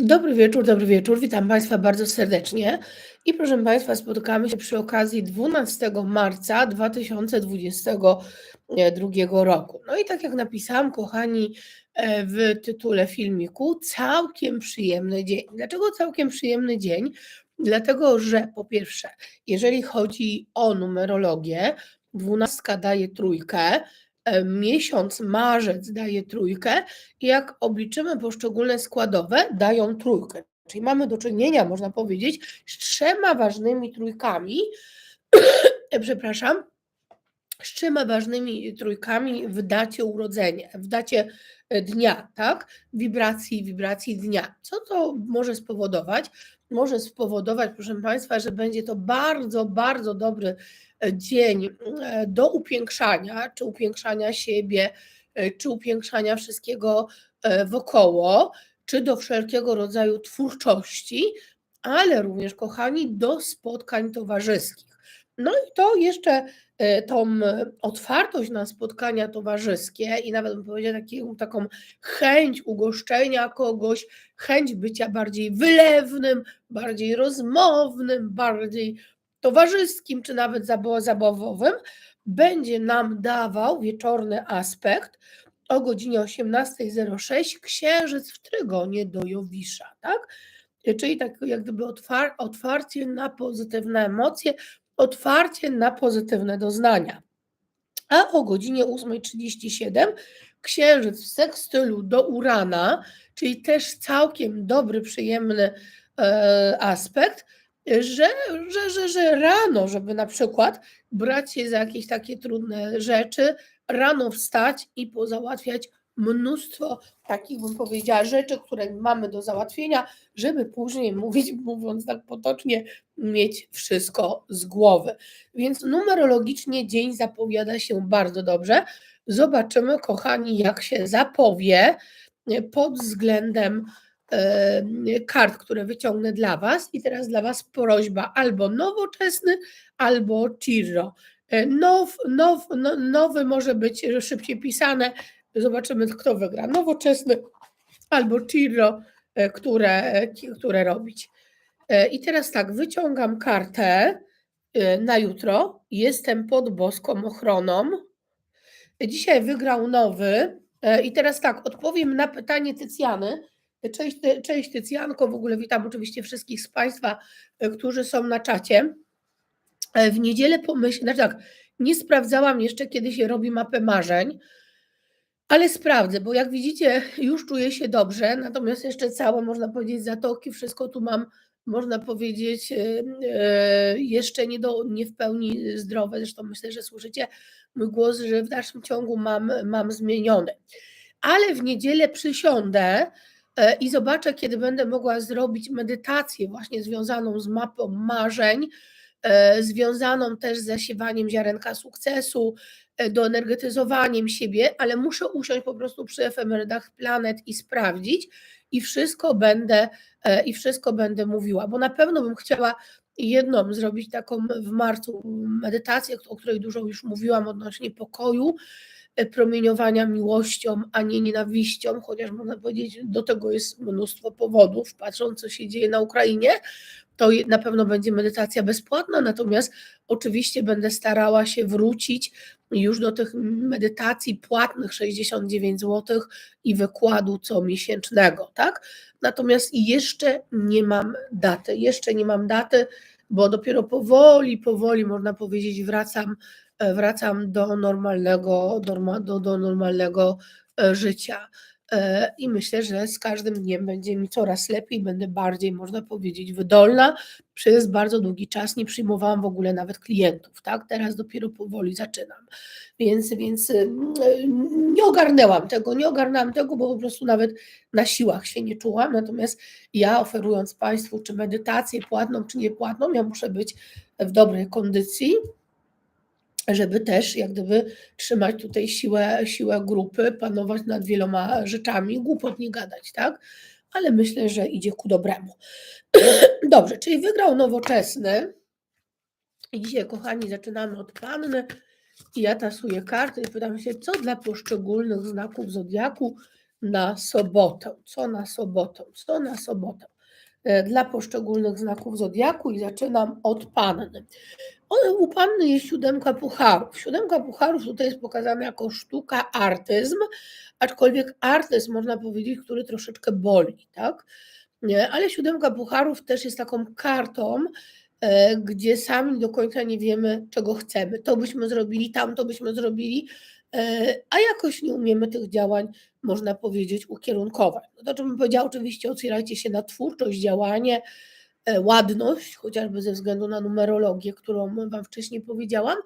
Dobry wieczór, dobry wieczór. Witam Państwa bardzo serdecznie. I proszę Państwa, spotykamy się przy okazji 12 marca 2022 roku. No i tak jak napisałam, kochani, e, w tytule filmiku, całkiem przyjemny dzień. Dlaczego całkiem przyjemny dzień? Dlatego, że po pierwsze, jeżeli chodzi o numerologię, dwunastka daje trójkę, miesiąc marzec daje trójkę i jak obliczymy poszczególne składowe, dają trójkę. Czyli mamy do czynienia, można powiedzieć, z trzema ważnymi trójkami, przepraszam, z trzema ważnymi trójkami w dacie urodzenia, w dacie e, dnia, tak? Wibracji, wibracji dnia. Co to może spowodować? Może spowodować, proszę Państwa, że będzie to bardzo, bardzo dobry e, dzień e, do upiększania, czy upiększania siebie, czy upiększania wszystkiego wokoło, czy do wszelkiego rodzaju twórczości, ale również, kochani, do spotkań towarzyskich. No i to jeszcze E, tą otwartość na spotkania towarzyskie i nawet bym powiedziała taką, taką chęć ugoszczenia kogoś, chęć bycia bardziej wylewnym, bardziej rozmownym, bardziej towarzyskim, czy nawet zabawowym, będzie nam dawał wieczorny aspekt o godzinie 18.06 księżyc w trygonie do Jowisza, tak? Czyli tak jak gdyby otwar otwarcie na pozytywne emocje, otwarcie na pozytywne doznania. A o godzinie 8.37 księżyc w sekstylu do Urana, czyli też całkiem dobry, przyjemny e, aspekt, że, że, że, że rano, żeby na przykład brać się za jakieś takie trudne rzeczy, rano wstać i pozałatwiać mnóstwo takich, bym powiedziała, rzeczy, które mamy do załatwienia, żeby później mówić, mówiąc tak potocznie, mieć wszystko z głowy. Więc numerologicznie dzień zapowiada się bardzo dobrze. Zobaczymy, kochani, jak się zapowie pod względem e, kart, które wyciągnę dla Was. I teraz dla Was prośba albo nowoczesny, albo Chirro. E, now, now, no, nowy może być szybciej pisane, Zobaczymy, kto wygra. Nowoczesny albo Chirro, e, które, e, które robić. E, I teraz tak, wyciągam kartę na jutro. Jestem pod boską ochroną. Dzisiaj wygrał nowy. I teraz tak, odpowiem na pytanie Tycjany. Cześć, cześć Tycjanko, w ogóle witam oczywiście wszystkich z Państwa, którzy są na czacie. W niedzielę pomyśl, znaczy tak, nie sprawdzałam jeszcze, kiedy się robi mapę marzeń. Ale sprawdzę, bo jak widzicie, już czuję się dobrze, natomiast jeszcze całe, można powiedzieć, zatoki, wszystko tu mam, można powiedzieć, e, e, jeszcze nie, do, nie w pełni zdrowe. Zresztą myślę, że słyszycie mój głos, że w dalszym ciągu mam, mam zmieniony. Ale w niedzielę przysiądę e, i zobaczę, kiedy będę mogła zrobić medytację właśnie związaną z mapą marzeń, związaną też z zasiewaniem ziarenka sukcesu, E, do energetyzowaniem siebie, ale muszę usiąść po prostu przy efemerydach planet i sprawdzić i wszystko będę e, i wszystko będę mówiła, bo na pewno bym chciała jedną zrobić taką w marcu medytację, o której dużo już mówiłam odnośnie pokoju, promieniowania miłością, a nie nienawiścią, chociaż można powiedzieć, do tego jest mnóstwo powodów, patrząc co się dzieje na Ukrainie, to na pewno będzie medytacja bezpłatna, natomiast oczywiście będę starała się wrócić już do tych medytacji płatnych 69 zł i wykładu co miesięcznego, tak? Natomiast jeszcze nie mam daty, jeszcze nie mam daty, bo dopiero powoli, powoli można powiedzieć wracam, wracam do normalnego, do, do normalnego e, życia. E, i myślę, że z każdym dniem będzie mi coraz lepiej, będę bardziej, można powiedzieć, wydolna. Przez bardzo długi czas nie przyjmowałam w ogóle nawet klientów, tak? Teraz dopiero powoli zaczynam. Więc, więc mm, nie ogarnęłam tego, nie ogarnęłam tego, bo po prostu nawet na siłach się nie czułam. Natomiast ja oferując Państwu czy medytację płatną, czy niepłatną, ja muszę być w dobrej kondycji, żeby też jak gdyby trzymać tutaj siłę, siłę grupy, panować nad wieloma rzeczami, głupot nie gadać, tak? Ale myślę, że idzie ku dobremu. Dobrze, czyli wygrał nowoczesny. Dzisiaj, kochani, zaczynamy od panny. I ja tasuję karty i pytam się, co dla poszczególnych znaków zodiaku na sobotę? Co na sobotę? Co na sobotę? E, Dla poszczególnych znaków zodiaku i zaczynam od panny. U panny jest siódemka pucharów. Siódemka pucharów tutaj jest pokazana jako sztuka, artyzm, aczkolwiek artyzm można powiedzieć, który troszeczkę boli, tak? Nie? Ale siódemka pucharów też jest taką kartą, e, gdzie sami do końca nie wiemy, czego chcemy. To byśmy zrobili, tamto byśmy zrobili, a jakoś nie umiemy tych działań, można powiedzieć, ukierunkować. No to, czym bym powiedziała, oczywiście otwierajcie się na twórczość, działanie, e, ładność, chociażby ze względu na numerologię, którą Wam wcześniej powiedziałam,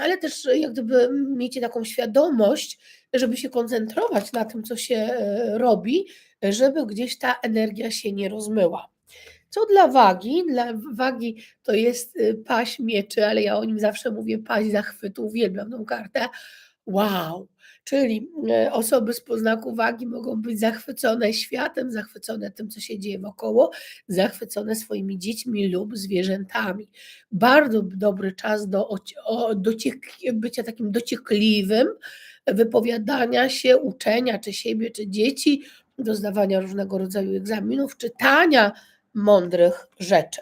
ale też jak gdyby miejcie taką świadomość, żeby się koncentrować na tym, co się e, robi, żeby gdzieś ta energia się nie rozmyła. Co dla wagi? Dla wagi to jest y, paź mieczy, ale ja o nim zawsze mówię paź zachwytu, uwielbiam tą kartę. Wow! Czyli e, osoby z poznaku wagi mogą być zachwycone światem, zachwycone tym, co się dzieje wokoło, zachwycone swoimi dziećmi lub zwierzętami. Bardzo dobry czas do oci- o- dociek- bycia takim dociekliwym, wypowiadania się, uczenia czy siebie, czy dzieci, do zdawania różnego rodzaju egzaminów, czytania mądrych rzeczy.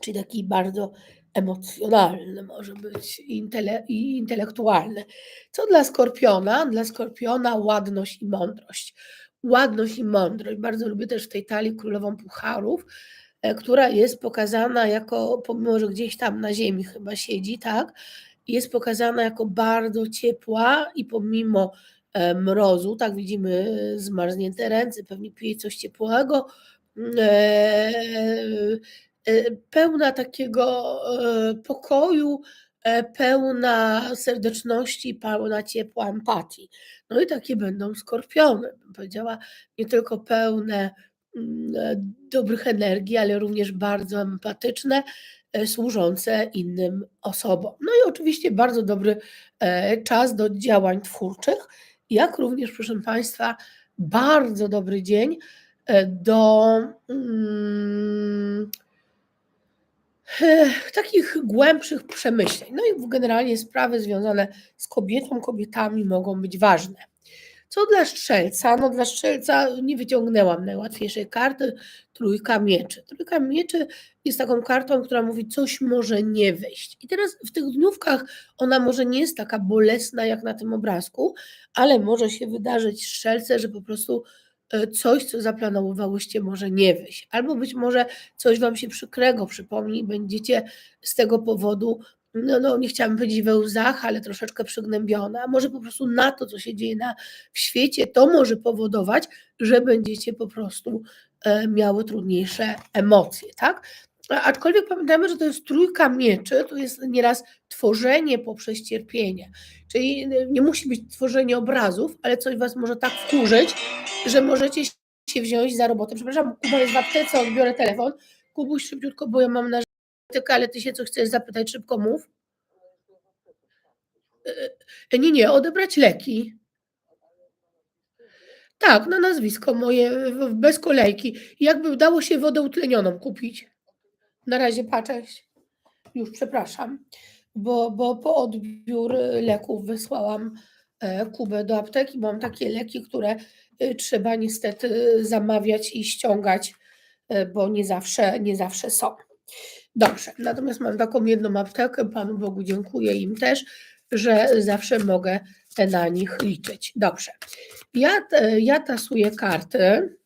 Czyli taki bardzo emocjonalny może być intele- i. Co dla skorpiona? Dla skorpiona ładność i mądrość. Ładność i mądrość. Bardzo lubię też w tej talii królową pucharów, e, która jest pokazana jako, pomimo że gdzieś tam na ziemi chyba siedzi, tak, jest pokazana jako bardzo ciepła i pomimo e, mrozu, tak widzimy zmarznięte ręce, pewnie pije coś ciepłego, mm, e, pełna takiego e, pokoju, e, pełna serdeczności, pełna ciepła empatii. No i takie będą skorpiony, bym powiedziała, nie tylko pełne mm, e, dobrych energii, ale również bardzo empatyczne, e, służące innym osobom. No i oczywiście bardzo dobry e, czas do działań twórczych, jak również, proszę Państwa, bardzo dobry dzień e, do mm, takich głębszych przemyśleń. No i generalnie sprawy związane z kobietą, kobietami mogą być ważne. Co dla strzelca? No dla strzelca nie wyciągnęłam najłatwiejszej karty, trójka mieczy. Trójka mieczy jest taką kartą, która mówi, coś może nie wyjść. I teraz w tych dniówkach ona może nie jest taka bolesna jak na tym obrazku, ale może się wydarzyć strzelce, że po prostu coś, co zaplanowałyście, może nie wyjść. Albo być może coś Wam się przykrego przypomni i będziecie z tego powodu, no, no nie chciałam powiedzieć we łzach, ale troszeczkę przygnębiona. Może po prostu na to, co się dzieje na, w świecie, to może powodować, że będziecie po prostu e, miały trudniejsze emocje, tak? Aczkolwiek pamiętajmy, że to jest trójka mieczy, to jest nieraz tworzenie poprzez cierpienie. Czyli y, nie musi być tworzenie obrazów, ale coś Was może tak wkurzyć, że możecie się wziąć za robotę. Przepraszam, Kuba jest w aptece, odbiorę telefon. Kubuś, szybciutko, bo ja mam na aptekę, ale Ty się co chcesz zapytać, szybko mów. E, Nie, nie, odebrać leki. Tak, na nazwisko moje, bez kolejki. Jakby udało się wodę utlenioną kupić. Na razie patrzę. Już przepraszam, bo, bo po odbiór leków wysłałam e, Kubę do apteki. Mam takie leki, które y, trzeba niestety zamawiać i ściągać, e, bo nie zawsze, nie zawsze są. Dobrze, natomiast mam taką jedną aptekę, Panu Bogu dziękuję im też, że zawsze mogę na nich liczyć. Dobrze, ja, e, ja tasuję karty,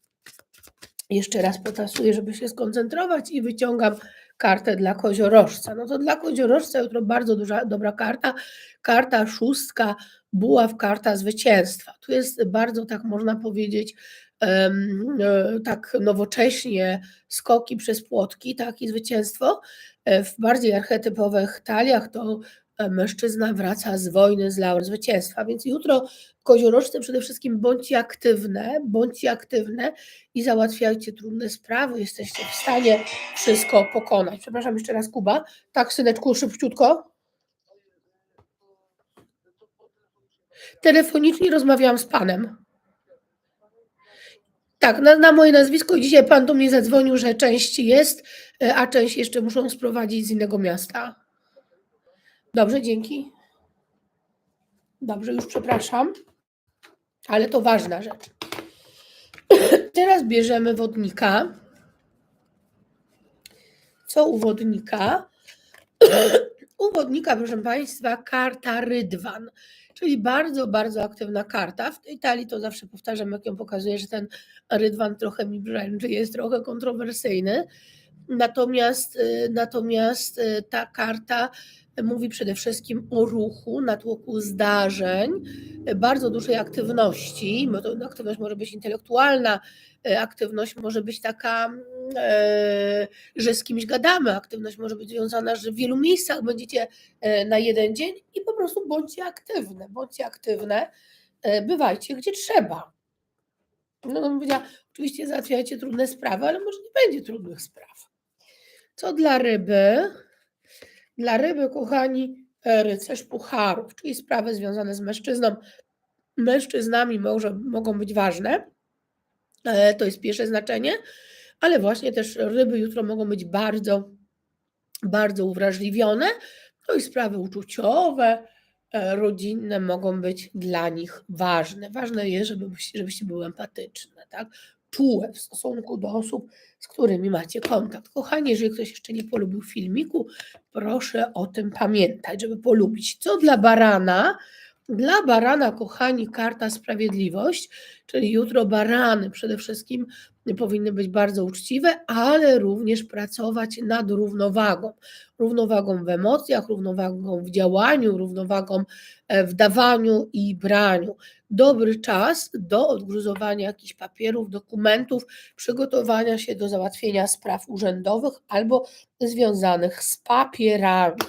jeszcze raz potasuję, żeby się skoncentrować i wyciągam kartę dla koziorożca. No to dla koziorożca jutro bardzo duża, dobra karta, karta szóstka, buław, karta zwycięstwa. Tu jest bardzo, tak można powiedzieć, e, tak nowocześnie skoki przez płotki, tak i zwycięstwo. E, W bardziej archetypowych taliach to mężczyzna wraca z wojny, z laur zwycięstwa, więc jutro koziorożce przede wszystkim bądźcie aktywne, bądźcie aktywne i załatwiajcie trudne sprawy, jesteście w stanie wszystko pokonać. Przepraszam jeszcze raz, Kuba. Tak, syneczku, szybciutko. Telefonicznie rozmawiałam z panem. Tak, na, na moje nazwisko dzisiaj pan do mnie zadzwonił, że część jest, e, a część jeszcze muszą sprowadzić z innego miasta. Dobrze, dzięki. Dobrze, już przepraszam. ale to ważna rzecz. Teraz bierzemy wodnika. Co u wodnika? U wodnika, proszę Państwa, karta Rydwan, czyli bardzo, bardzo aktywna karta. W Italii to zawsze powtarzam, jak ją pokazuję, że ten Rydwan trochę mi brzęczy, jest trochę kontrowersyjny. Natomiast, y, natomiast y, ta karta mówi przede wszystkim o ruchu, natłoku zdarzeń, bardzo dużej aktywności. Aktywność może być intelektualna, e, aktywność może być taka, e, że z kimś gadamy, aktywność może być związana, że w wielu miejscach będziecie e, na jeden dzień i po prostu bądźcie aktywne, bądźcie aktywne, bywajcie gdzie trzeba. No, no powiedziała, oczywiście załatwiajcie trudne sprawy, ale może nie będzie trudnych spraw. Co dla ryby? Dla ryby, kochani, rycerz pucharów, czyli sprawy związane z mężczyzną, mężczyznami może, mogą być ważne. E, to jest pierwsze znaczenie, ale właśnie też ryby jutro mogą być bardzo, bardzo uwrażliwione. No i sprawy uczuciowe, e, rodzinne mogą być dla nich ważne. Ważne jest, żebyście, żebyście były empatyczne, tak? Czułe w stosunku do osób, z którymi macie kontakt. Kochani, jeżeli ktoś jeszcze nie polubił filmiku, proszę o tym pamiętać, żeby polubić. Co dla barana? Dla barana, kochani, karta sprawiedliwość, czyli jutro barany przede wszystkim powinny być bardzo uczciwe, ale również pracować nad równowagą. Równowagą w emocjach, równowagą w działaniu, równowagą e, w dawaniu i braniu. Dobry czas do odgruzowania jakichś papierów, dokumentów, przygotowania się do załatwienia spraw urzędowych albo związanych z papierami.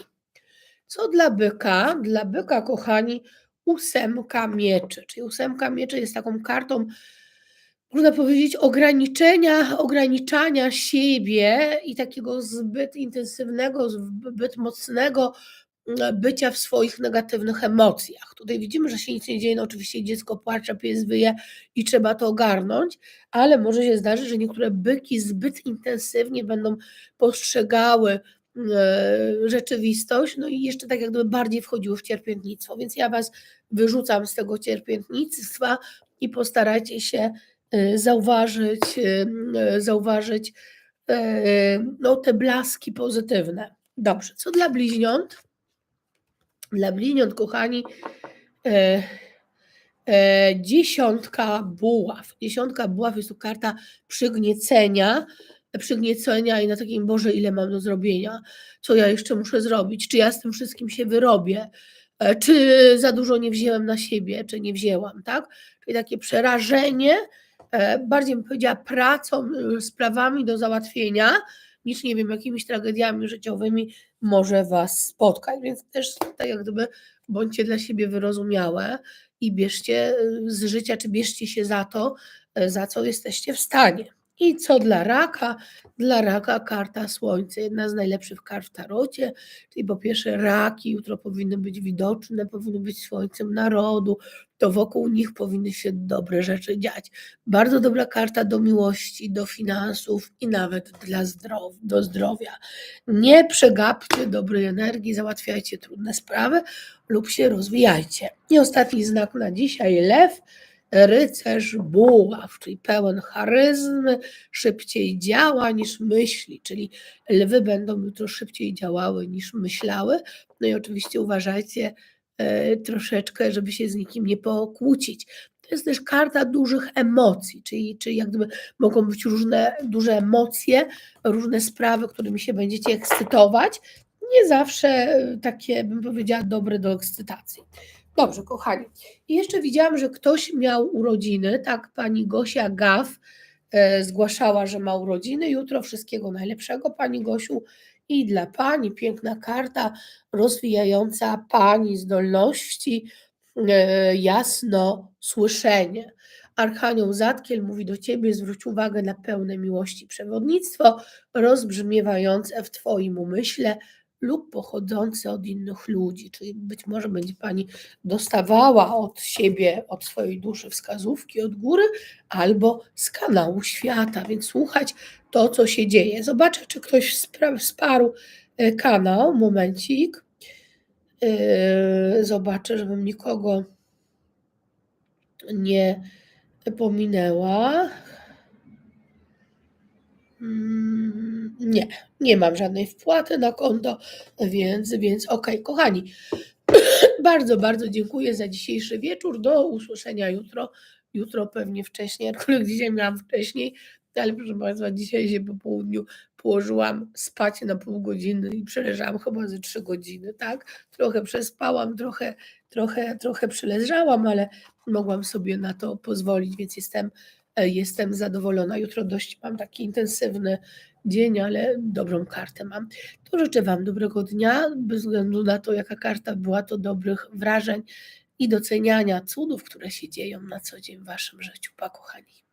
Co dla byka? Dla byka, kochani, ósemka mieczy. Czyli ósemka mieczy jest taką kartą, można powiedzieć, ograniczenia, ograniczania siebie i takiego zbyt intensywnego, zbyt mocnego mm, bycia w swoich negatywnych emocjach. Tutaj widzimy, że się nic nie dzieje, no oczywiście dziecko płacze, pies wyje i trzeba to ogarnąć, ale może się zdarzyć, że niektóre byki zbyt intensywnie będą postrzegały E, rzeczywistość, no i jeszcze tak jakby bardziej wchodziły w cierpiętnictwo. Więc ja Was wyrzucam z tego cierpiętnictwa i postarajcie się e, zauważyć, e, zauważyć no, te blaski pozytywne. Dobrze, co dla bliźniąt? Dla bliźniąt, kochani, dziesiątka buław. Dziesiątka buław jest to karta przygniecenia, przygniecenia i na takim, Boże, ile mam do zrobienia, co ja jeszcze muszę zrobić, czy ja z tym wszystkim się wyrobię, e, czy za dużo nie wzięłem na siebie, czy nie wzięłam, tak? Czyli takie przerażenie, bardziej bym powiedziała pracą, e, sprawami do załatwienia, niż nie wiem, jakimiś tragediami życiowymi może Was spotkać. Więc też tak jak gdyby bądźcie dla siebie wyrozumiałe i bierzcie z życia, czy bierzcie się za to, za co jesteście w stanie. I co dla raka? Dla raka karta Słońce, jedna z najlepszych kart w tarocie, czyli po pierwsze raki jutro powinny być widoczne, powinny być słońcem narodu, to wokół nich powinny się dobre rzeczy dziać. Bardzo dobra karta do miłości, do finansów i nawet dla zdrow do zdrowia. Nie przegapcie dobrej energii, załatwiajcie trudne sprawy lub się rozwijajcie. I ostatni znak na dzisiaj, lew rycerz buław, czyli pełen charyzmy, szybciej działa niż myśli, czyli lwy będą jutro szybciej działały niż myślały. No i oczywiście uważajcie e, troszeczkę, żeby się z nikim nie pokłócić. To jest też karta dużych emocji, czyli, czyli jak gdyby mogą być różne duże emocje, różne sprawy, którymi się będziecie ekscytować. Nie zawsze takie, bym powiedziała, dobre do ekscytacji. Dobrze, kochani. I jeszcze widziałam, że ktoś miał urodziny, tak, pani Gosia Gaf e, zgłaszała, że ma urodziny. Jutro wszystkiego najlepszego, pani Gosiu. I dla pani piękna karta rozwijająca pani zdolności, e, jasno słyszenie. Archanioł Zatkiel mówi do ciebie: zwróć uwagę na pełne miłości przewodnictwo, rozbrzmiewające w twoim umyśle, lub pochodzące od innych ludzi, czyli być może będzie Pani dostawała od siebie, od swojej duszy wskazówki od góry albo z kanału świata, więc słuchać to, co się dzieje. Zobaczę, czy ktoś wsparł e, kanał, momencik. E, zobaczę, żebym nikogo nie pominęła. Mm, nie, nie mam żadnej wpłaty na konto, więc więc okej. Kochani, bardzo, bardzo dziękuję za dzisiejszy wieczór. Do usłyszenia jutro. Jutro pewnie wcześniej, aczkolwiek dzisiaj miałam wcześniej, ale proszę państwa, dzisiaj się po południu położyłam spać na pół godziny i przeleżałam chyba ze 3 godziny, tak. Trochę przespałam, trochę trochę trochę przeleżałam, ale mogłam sobie na to pozwolić, więc jestem, jestem zadowolona. Jutro dość mam taki intensywny dzień, ale dobrą kartę mam. To życzę wam dobrego dnia, bez względu na to, jaka karta była, to dobrych wrażeń i doceniania cudów, które się dzieją na co dzień w waszym życiu, pa kochani.